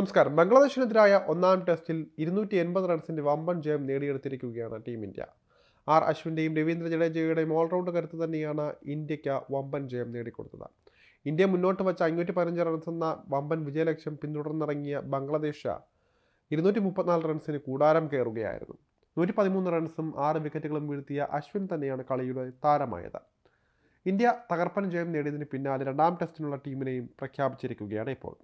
നമസ്കാരം. ബംഗ്ലാദേശിനെതിരായ ഒന്നാം ടെസ്റ്റിൽ ഇരുന്നൂറ്റി എൺപത് റൺസിന്റെ വമ്പൻ ജയം നേടിയെടുത്തിരിക്കുകയാണ് ടീം ഇന്ത്യ. ആർ അശ്വിന്റെയും രവീന്ദ്ര ജഡേജയുടെയും ഓൾറൗണ്ട് കരുത്ത് തന്നെയാണ് ഇന്ത്യയ്ക്ക് വമ്പൻ ജയം നേടിക്കൊടുത്തത്. ഇന്ത്യ മുന്നോട്ട് വച്ച അഞ്ഞൂറ്റി പതിനഞ്ച് റൺസ് എന്ന വമ്പൻ വിജയലക്ഷ്യം പിന്തുടർന്നിറങ്ങിയ ബംഗ്ലാദേശ് ഇരുന്നൂറ്റി മുപ്പത്തിനാല് റൺസിന് കൂടാരം കയറുകയായിരുന്നു. നൂറ്റി പതിമൂന്ന് റൺസും ആറ് വിക്കറ്റുകളും വീഴ്ത്തിയ അശ്വിൻ തന്നെയാണ് കളിയുടെ താരമായത്. ഇന്ത്യ തകർപ്പൻ ജയം നേടിയതിന് പിന്നാലെ രണ്ടാം ടെസ്റ്റിനുള്ള ടീമിനെയും പ്രഖ്യാപിച്ചിരിക്കുകയാണ് ഇപ്പോൾ.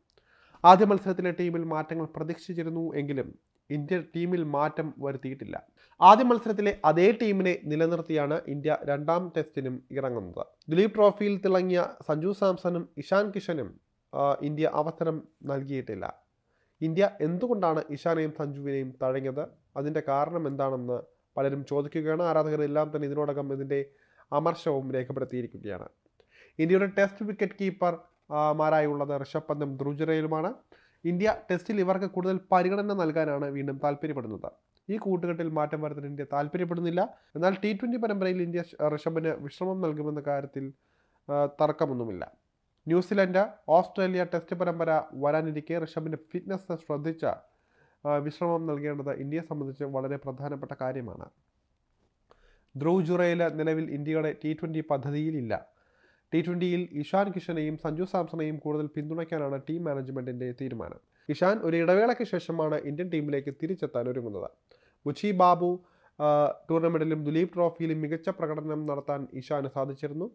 ആദ്യ മത്സരത്തിലെ ടീമിൽ മാറ്റങ്ങൾ പ്രതീക്ഷിച്ചിരുന്നു എങ്കിലും ഇന്ത്യ ടീമിൽ മാറ്റം വരുത്തിയിട്ടില്ല. ആദ്യ മത്സരത്തിലെ അതേ ടീമിനെ നിലനിർത്തിയാണ് ഇന്ത്യ രണ്ടാം ടെസ്റ്റിനും ഇറങ്ങുന്നത്. ദിലീപ് ട്രോഫിയിൽ തിളങ്ങിയ സഞ്ജു സാംസണും ഇഷാൻ കിഷനും ഇന്ത്യ അവസരം നൽകിയിട്ടില്ല. ഇന്ത്യ എന്തുകൊണ്ടാണ് ഇഷാനെയും സഞ്ജുവിനെയും തഴഞ്ഞത്? അതിന്റെ കാരണം എന്താണെന്ന് പലരും ചോദിക്കുകയാണ്. ആരാധകരെല്ലാം തന്നെ ഇതിനോടകം ഇതിന്റെ അമർഷവും രേഖപ്പെടുത്തിയിരിക്കുകയാണ്. ഇന്ത്യയുടെ ടെസ്റ്റ് വിക്കറ്റ് കീപ്പർ മാരായുള്ളത് ഋഷഭ് പന്തും ധ്രുജറയിലുമാണ് ഇന്ത്യ ടെസ്റ്റിൽ ഇവർക്ക് കൂടുതൽ പരിഗണന നൽകാനാണ് വീണ്ടും താല്പര്യപ്പെടുന്നത്. ഈ കൂട്ടുകെട്ടിൽ മാറ്റം വരുത്താൻ ഇന്ത്യ താല്പര്യപ്പെടുന്നില്ല. എന്നാൽ ടി ട്വന്റി പരമ്പരയിൽ ഇന്ത്യ ഋഷഭിന് വിശ്രമം നൽകുമെന്ന കാര്യത്തിൽ തർക്കമൊന്നുമില്ല. ന്യൂസിലൻഡ് ഓസ്ട്രേലിയ ടെസ്റ്റ് പരമ്പര വരാനിരിക്കെ ഋഷഭിന്റെ ഫിറ്റ്നസ് ശ്രദ്ധിച്ച വിശ്രമം നൽകേണ്ടത് ഇന്ത്യയെ സംബന്ധിച്ച് വളരെ പ്രധാനപ്പെട്ട കാര്യമാണ്. ധ്രുവ് ജുറയിൽ നിലവിൽ ഇന്ത്യയുടെ ടി ട്വന്റി പദ്ധതിയിലില്ല ടി ട്വന്റിയിൽ ഇഷാൻ കിഷനെയും സഞ്ജു സാംസണെയും കൂടുതൽ പിന്തുണയ്ക്കാനാണ് ടീം മാനേജ്മെന്റിന്റെ തീരുമാനം. ഇഷാൻ ഒരു ഇടവേളയ്ക്ക് ശേഷമാണ് ഇന്ത്യൻ ടീമിലേക്ക് തിരിച്ചെത്താൻ ഒരുങ്ങുന്നത്. മുച്ചി ബാബു ടൂർണമെന്റിലും ദുലീപ് ട്രോഫിയിലും മികച്ച പ്രകടനം നടത്താൻ ഇഷാന് സാധിച്ചിരുന്നു.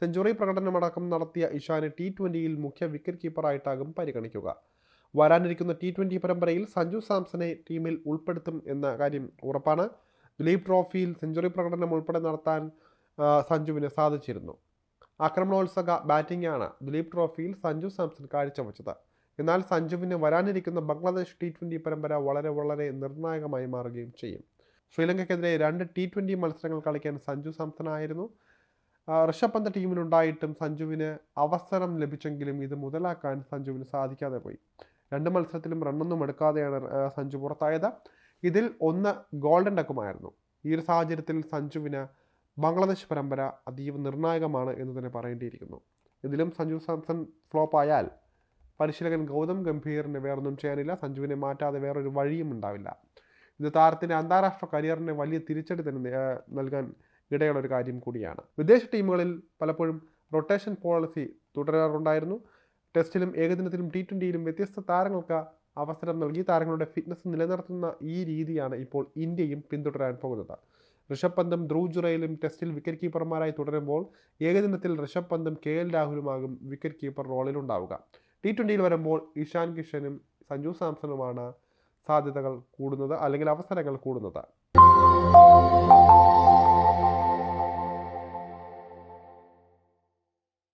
സെഞ്ചുറി പ്രകടനമടക്കം നടത്തിയ ഇഷാന് ടി ട്വന്റിയിൽ മുഖ്യ വിക്കറ്റ് കീപ്പറായിട്ടാകും പരിഗണിക്കുക. വരാനിരിക്കുന്ന ടി ട്വന്റി പരമ്പരയിൽ സഞ്ജു സാംസനെ ടീമിൽ ഉൾപ്പെടുത്തും എന്ന കാര്യം ഉറപ്പാണ്. ദുലീപ് ട്രോഫിയിൽ സെഞ്ചുറി പ്രകടനം ഉൾപ്പെടെ നടത്താൻ സഞ്ജുവിന് സാധിച്ചിരുന്നു. ആക്രമണോത്സക ബാറ്റിംഗാണ് ദിലീപ് ട്രോഫിയിൽ സഞ്ജു സാംസൺ കാഴ്ചവെച്ചത്. എന്നാൽ സഞ്ജുവിന് വരാനിരിക്കുന്ന ബംഗ്ലാദേശ് ടി ട്വന്റി പരമ്പര വളരെ വളരെ നിർണായകമായി മാറുകയും ചെയ്യും. ശ്രീലങ്കയ്ക്കെതിരെ രണ്ട് ടി ട്വന്റി മത്സരങ്ങൾ കളിക്കാൻ സഞ്ജു സാംസണായിരുന്നു. ഋഷഭ് പന്ത് ടീമിലുണ്ടായിട്ടും സഞ്ജുവിന് അവസരം ലഭിച്ചെങ്കിലും ഇത് മുതലാക്കാൻ സഞ്ജുവിന് സാധിക്കാതെ പോയി. രണ്ട് മത്സരത്തിലും റണ്ണൊന്നും എടുക്കാതെയാണ് സഞ്ജു പുറത്തായത്. ഇതിൽ ഒന്ന് ഗോൾഡൻ ഡക്കുമായിരുന്നു. ഈ ഒരു സാഹചര്യത്തിൽ സഞ്ജുവിന് ബംഗ്ലാദേശ് പരമ്പര അതീവ നിർണായകമാണ് എന്ന് തന്നെ പറയേണ്ടിയിരിക്കുന്നു. ഇതിലും സഞ്ജു സാംസൺ ഫ്ലോപ്പായാൽ പരിശീലകൻ ഗൗതം ഗംഭീറിന് വേറൊന്നും ചെയ്യാനില്ല. സഞ്ജുവിനെ മാറ്റാതെ വേറൊരു വഴിയും ഉണ്ടാവില്ല. ഇത് താരത്തിന്റെ അന്താരാഷ്ട്ര കരിയറിന് വലിയ തിരിച്ചടി തന്നെ നൽകാൻ ഇടയുള്ള ഒരു കാര്യം കൂടിയാണ്. വിദേശ ടീമുകളിൽ പലപ്പോഴും റൊട്ടേഷൻ പോളിസി തുടരാറുണ്ടായിരുന്നു. ടെസ്റ്റിലും ഏകദിനത്തിലും ടി ട്വന്റിയിലും വ്യത്യസ്ത താരങ്ങൾക്ക് അവസരം നൽകി. താരങ്ങളുടെ ഫിറ്റ്നസ് നിലനിർത്തുന്ന ഈ രീതിയാണ് ഇപ്പോൾ ഇന്ത്യയും പിന്തുടരാൻ പോകുന്നത്. ഋഷഭ് പന്തും ധ്രുവ് ജുറയിലും ടെസ്റ്റിൽ വിക്കറ്റ് കീപ്പർമാരായി തുടരുമ്പോൾ ഏകദിനത്തിൽ ഋഷഭ് പന്തും കെ എൽ രാഹുലുമാകും വിക്കറ്റ് കീപ്പർ റോളിലുണ്ടാവുക ടി ട്വന്റിയിൽ വരുമ്പോൾ ഇഷാൻ കിഷനും സഞ്ജു സാംസണുമാണ് സാധ്യതകൾ കൂടുന്നത് അല്ലെങ്കിൽ അവസരങ്ങൾ കൂടുന്നത്.